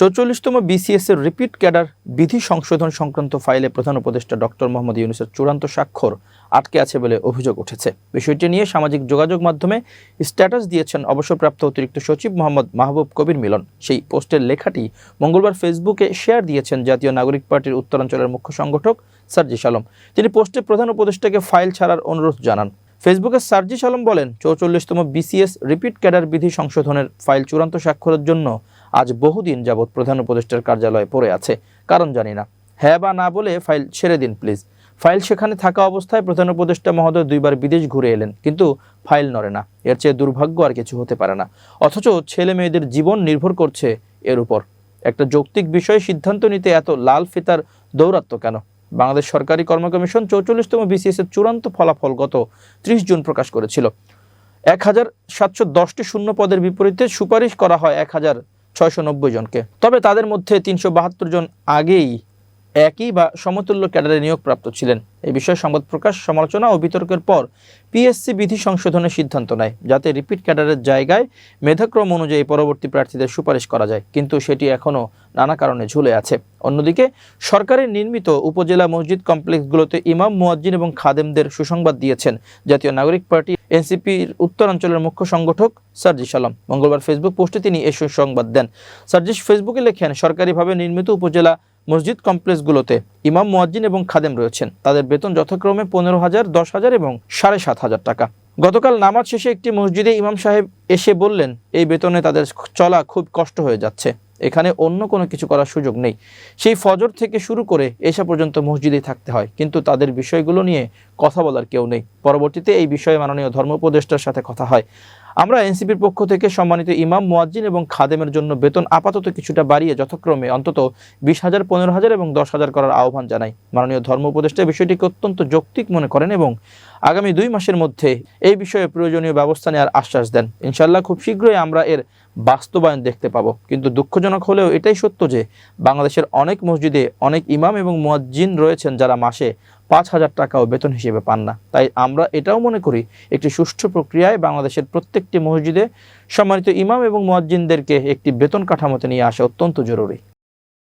চৌচল্লিশতম BCS এর repeat cadre বিধি সংশোধন সংক্রান্ত ফাইলে প্রধান উপদেষ্টা ডক্টর মোহাম্মদ ইউনুসের চূড়ান্ত স্বাক্ষর আটকে আছে বলে অভিযোগ উঠেছে। বিষয়টি নিয়ে সামাজিক যোগাযোগ মাধ্যমে স্ট্যাটাস দিয়েছেন অবসরপ্রাপ্ত অতিরিক্ত সচিব মোহাম্মদ মাহবুব কবির মিলন। সেই পোস্টের লেখাটি মঙ্গলবার ফেসবুকে শেয়ার দিয়েছেন জাতীয় নাগরিক পার্টির উত্তরাঞ্চলের মুখ্য সংগঠক সার্জিস আলম। তিনি পোস্টে প্রধান উপদেষ্টাকে ফাইল ছাড়ার অনুরোধ জানান। ফেসবুকে সার্জিস আলম বলেন, চৌচল্লিশতম বিসিএস রিপিট ক্যাডার বিধি সংশোধনের ফাইল চূড়ান্ত স্বাক্ষরের জন্য আজ বহুদিন যাবৎ প্রধান উপদেষ্টার কার্যালয়ে পড়ে আছে। কারণ জানি না। হ্যাঁ বা না বলে ফাইল ছেড়ে দিন, প্লিজ। ফাইল সেখানে থাকা অবস্থায় প্রধান উপদেষ্টা মহোদয় দুইবার বিদেশ ঘুরে এলেন, কিন্তু ফাইল নড়ে না। এর চেয়ে দুর্ভাগ্য আর কিছু হতে পারে না। অথচ ছেলে মেয়েদের জীবন নির্ভর করছে এর উপর। একটা যৌক্তিক বিষয়ে সিদ্ধান্ত নিতে এত লাল ফিতার দৌরাত্ম কেন? বাংলাদেশ সরকারি কর্ম কমিশন চৌচল্লিশতম বিসিএস এর চূড়ান্ত ফলাফল গত ত্রিশ জুন প্রকাশ করেছিল। এক হাজার সাতশো দশটি শূন্য পদের বিপরীতে সুপারিশ করা হয় এক হাজার ছয়শো নব্বই জনকে। তবে তাদের মধ্যে তিনশো বাহাত্তর জন আগেই একই বা সমতুল্য ক্যাডারে নিয়োগপ্রাপ্ত ছিলেন। এই বিষয়ে সংবাদ প্রকাশ, সমালোচনা ও বিতর্কের পর পিএসসি বিধি সংশোধনের সিদ্ধান্ত নেয়, যাতে রিপিট ক্যাডারের জায়গায় মেধাক্রম অনুযায়ী পরবর্তী প্রার্থীদের সুপারিশ করা যায়। কিন্তু সেটি এখনও নানা কারণে ঝুলে আছে। অন্যদিকে, সরকারের নির্মিত উপজেলা মসজিদ কমপ্লেক্সগুলোতে ইমাম, মুয়াজ্জিন এবং খাদেমদের সুসংবাদ দিয়েছেন জাতীয় নাগরিক পার্টি এনসিপির উত্তরাঞ্চলের মুখ্য সংগঠক সার্জিস আলম মঙ্গলবার ফেসবুক পোস্টে তিনি এ সুসংবাদ দেন। সার্জিস ফেসবুকে লেখেন, সরকারিভাবে নির্মিত উপজেলা মসজিদ কমপ্লেক্সগুলোতে ইমাম, মুয়াজ্জিন এবং খাদেম রয়েছেন। তাদের বেতন যথাক্রমে পনেরো হাজার, দশ হাজার এবং সাড়ে সাত হাজার টাকা। গতকাল নামাজ শেষে একটি মসজিদে ইমাম সাহেব এসে বললেন, এই বেতনে তাদের চলা খুব কষ্ট হয়ে যাচ্ছে। এখানে অন্য কোনো কিছু করার সুযোগ নেই। সেই ফজর থেকে শুরু করে এসা পর্যন্ত মসজিদে থাকতে হয়। কিন্তু তাদের বিষয়গুলো নিয়ে কথা বলার কেউ নেই। পরবর্তীতে এই বিষয়ে মাননীয় ধর্ম উপদেষ্টার সাথে কথা হয়। আমরা এনসিপির পক্ষ থেকে সম্মানিত ইমাম, মুয়াজ্জিন এবং খাদেমের জন্য বেতন আপাতত কিছুটা বাড়িয়ে যথাক্রমে অন্তত বিশ হাজার, পনেরো হাজার এবং দশ হাজার করার আহ্বান জানাই। মাননীয় ধর্ম উপদেষ্টা বিষয়টিকে অত্যন্ত যৌক্তিক মনে করেন এবং আগামী দুই মাসের মধ্যে এই বিষয়ে প্রয়োজনীয় ব্যবস্থা নেওয়ার আশ্বাস দেন। ইনশাল্লাহ খুব শীঘ্রই আমরা এর বাস্তবায়ন দেখতে পাবো। কিন্তু দুঃখজনক হলেও এটাই সত্য যে বাংলাদেশের অনেক মসজিদে অনেক ইমাম এবং মুয়াজ্জিন রয়েছেন যারা মাসে পাঁচ হাজার টাকাও বেতন হিসেবে পান না। তাই আমরা এটাও মনে করি, একটি সুষ্ঠু প্রক্রিয়ায় বাংলাদেশের প্রত্যেকটি মসজিদে সম্মানিত ইমাম এবং মোয়াজ্জিনদেরকে একটি বেতন কাঠামোতে নিয়ে আসা অত্যন্ত জরুরি।